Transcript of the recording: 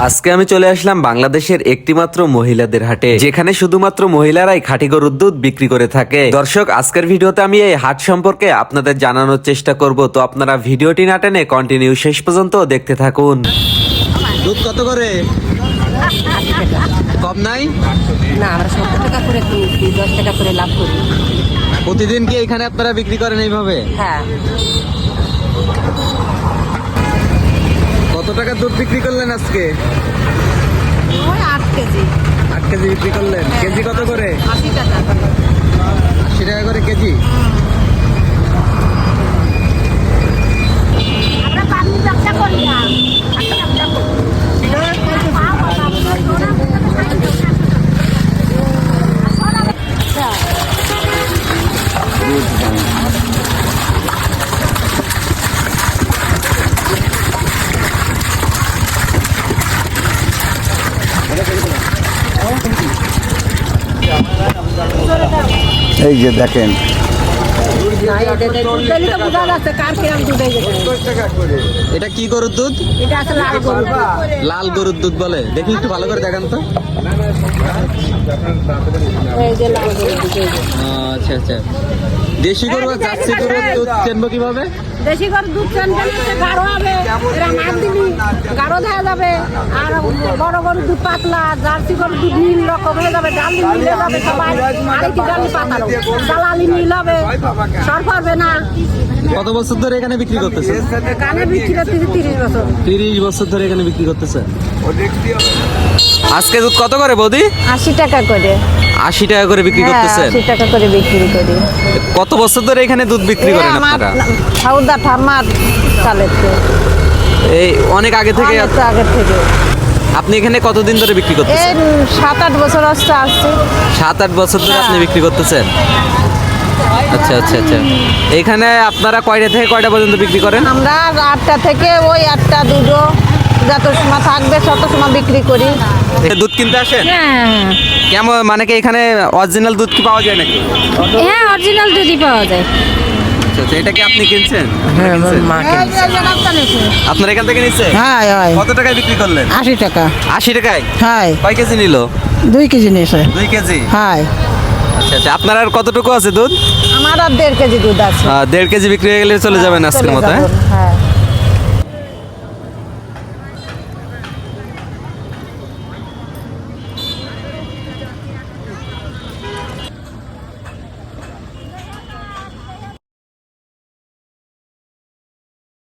আজকে আমি চলে আসলাম বাংলাদেশের একটিমাত্র মহিলাদের হাটে যেখানে শুধুমাত্র মহিলারাই খাঁটি গরুর দুধ বিক্রি করে থাকে। দর্শক আজকের ভিডিওতে আমি এই হাট সম্পর্কে আপনাদের জানানোর চেষ্টা করব। তো আপনারা ভিডিওটি না টেনে কন্টিনিউ শেষ পর্যন্ত দেখতে থাকুন। দুধ কত করে? কম নাই? না আমরা সত্তর টাকা করে কিনছি দশ টাকা করে লাভ করি। প্রতিদিন কি এখানে আপনারা বিক্রি করেন এইভাবে? হ্যাঁ। কত টাকা দুধ বিক্রি করলেন আজকে? আট কেজি। আট কেজি বিক্রি করলেন। কেজি কত করে? আশি টাকা আশি টাকা করে কেজি? এই যে দেখেন। এটা কি গরুর দুধ? লাল গরুর দুধ বলে। দেখি একটু ভালো করে দেখান তো। আচ্ছা আচ্ছা। দেশি গরু আর জার্সি গরুর দুধ চেনবো কীভাবে? দেশি গরু দুধ চানবেন গাঢ় হবে এরা মাছ দিবি গাঢ় দেখা যাবে। আর বড় গরু দুধ পাতলা জার্সি গরু দুধ নীল রকম হয়ে যাবে ডালি মিলে যাবে সবাই। আরেকটি ডালি পাতালো? দালালি নীল হবে সর পারবে না। কত বছর ধরে এখানে বিক্রি করতেছে? কানে বিক্রি করতেছি তিরিশ বছর। তিরিশ বছর ধরে এখানে বিক্রি করতেছে? আজকে দুধ কত করে বৌদি? আশি টাকা করে। আশি টাকা করে বিক্রি হ্যাঁ করতেছেন? আশি টাকা করে বিক্রি করি। কত বছর ধরে এখানে দুধ বিক্রি করেন আমার আপনারা? ঠাউদা ঠাম্মার এই অনেক আগে থেকে অনেক আগের থেকে। আপনি এখানে কতদিন ধরে বিক্রি এই করতেছেন? সাত আট বছর আসতে আসছে সাত আট বছর ধরে আপনি হ্যাঁ। বিক্রি করতেছেন? আচ্ছা আচ্ছা আচ্ছা। এখানে আপনারা কয়টা থেকে কয়টা পর্যন্ত বিক্রি করেন? আমরা আটটা থেকে ওই আটটা দুটো যত সময় থাকবে তত সময় বিক্রি করি। দুধ কিনতে আসেন? হ্যাঁ। কেমন মানে কি এখানে অরিজিনাল দুধ কি পাওয়া যায় নাকি? হ্যাঁ অরিজিনাল দুধই পাওয়া যায়। আচ্ছা আচ্ছা এটা কি আপনি কিনছেন? হ্যাঁ মা আপনার এখান থেকে নিচ্ছে হ্যাঁ হয়। কত টাকায় বিক্রি করলেন? আশি টাকা। আশি টাকায়? হ্যাঁ। কয় কেজি নিল? দুই কেজি নিয়েছে দুই কেজি? হ্যাঁ। আচ্ছা আচ্ছা আপনার আর কতটুকু আছে দুধ? আমার আর দেড় কেজি দুধ আছে। দেড় কেজি বিক্রি হয়ে গেলে চলে যাবেন আজকের মতো হ্যাঁ? হ্যাঁ।